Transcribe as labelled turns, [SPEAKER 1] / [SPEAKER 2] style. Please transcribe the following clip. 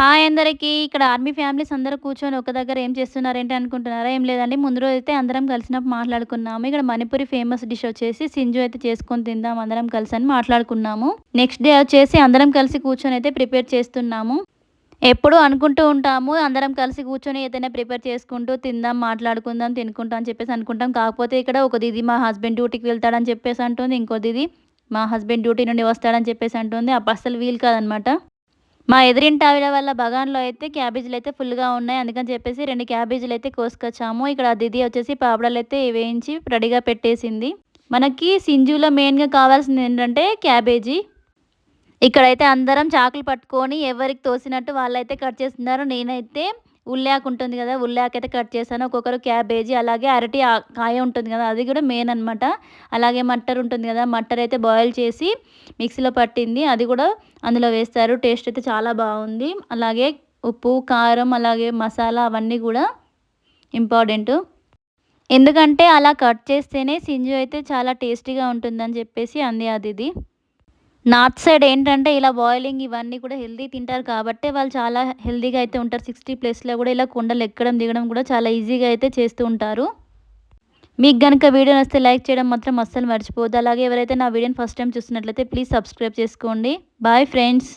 [SPEAKER 1] Hi అందరికీ. ఇక్కడ army families అందరూ కూర్చొని ఒక దగ్గర ఏం చేస్తున్నారేంటి అనుకుంటున్నారా? ఏం లేదండి. ముందు రోజు అయితే అందరం కలిసినప్పుడు మాట్లాడుకున్నాము. ఇక్కడ మణిపురి ఫేమస్ డిష్ వచ్చేసి సింజు అయితే చేసుకొని తిందాం అందరం కలిసి అని మాట్లాడుకున్నాము. నెక్స్ట్ డే వచ్చేసి అందరం కలిసి కూర్చొని అయితే ప్రిపేర్ చేస్తున్నాము. ఎప్పుడు అనుకుంటూ ఉంటాము అందరం కలిసి కూర్చొని ఏదైనా ప్రిపేర్ చేసుకుంటూ తిందాం మాట్లాడుకుందాం తినుకుంటాం అని చెప్పేసి అనుకుంటాం. కాకపోతే ఇక్కడ ఒక దీది మా హస్బెండ్ డ్యూటీకి వెళ్తాడని చెప్పేసి అంటుంది. ఇంకో దీది మా హస్బెండ్ డ్యూటీ నుండి వస్తాడని చెప్పేసి అంటుంది. అప్పుడు అసలు వీలు కాదనమాట. మా ఎదురింటి ఆవిడ వాళ్ళ బగాన్లో అయితే క్యాబేజీలు అయితే ఫుల్గా ఉన్నాయి. అందుకని చెప్పేసి రెండు క్యాబేజీలు అయితే కోసుకొచ్చాము. ఇక్కడ దిది వచ్చేసి పాపడాలు అయితే వేయించి రెడీగా పెట్టేసింది. మనకి సింజులో మెయిన్గా కావాల్సింది ఏంటంటే క్యాబేజీ. ఇక్కడైతే అందరం చాకులు పట్టుకొని ఎవరికి తోసినట్టు వాళ్ళైతే కట్ చేస్తున్నారు. నేనైతే ఉల్లాక్ ఉంటుంది కదా ఉల్లాక్ అయితే కట్ చేశాను. ఒక్కొక్కరు క్యాబేజీ అలాగే అరటి కాయ ఉంటుంది కదా అది కూడా మెయిన్ అనమాట అలాగే మట్టర్ ఉంటుంది కదా మట్టర్ అయితే బాయిల్ చేసి మిక్సీలో పట్టింది. అది కూడా అందులో వేస్తారు. టేస్ట్ అయితే చాలా బాగుంది. అలాగే ఉప్పు కారం అలాగే మసాలా అవన్నీ కూడా ఇంపార్టెంట్. ఎందుకంటే అలా కట్ చేస్తేనే సింజు అయితే చాలా టేస్టీగా ఉంటుందని చెప్పేసి అంది అది ఇది. నార్త్ సైడ్ ఏంటంటే ఇలా బాయిలింగ్ ఇవన్నీ కూడా హెల్దీ తింటారు కాబట్టి వాళ్ళు చాలా హెల్దీగా అయితే ఉంటారు. సిక్స్టీ ప్లస్లో కూడా ఇలా కుండలు ఎక్కడం దిగడం కూడా చాలా ఈజీగా అయితే చేస్తూ ఉంటారు. మీకు కనుక వీడియో వస్తే లైక్ చేయడం మాత్రం అస్సలు మర్చిపోవద్దు. అలాగే ఎవరైతే నా వీడియోని ఫస్ట్ టైం చూస్తున్నట్లయితే ప్లీజ్ సబ్స్క్రైబ్ చేసుకోండి. Bye friends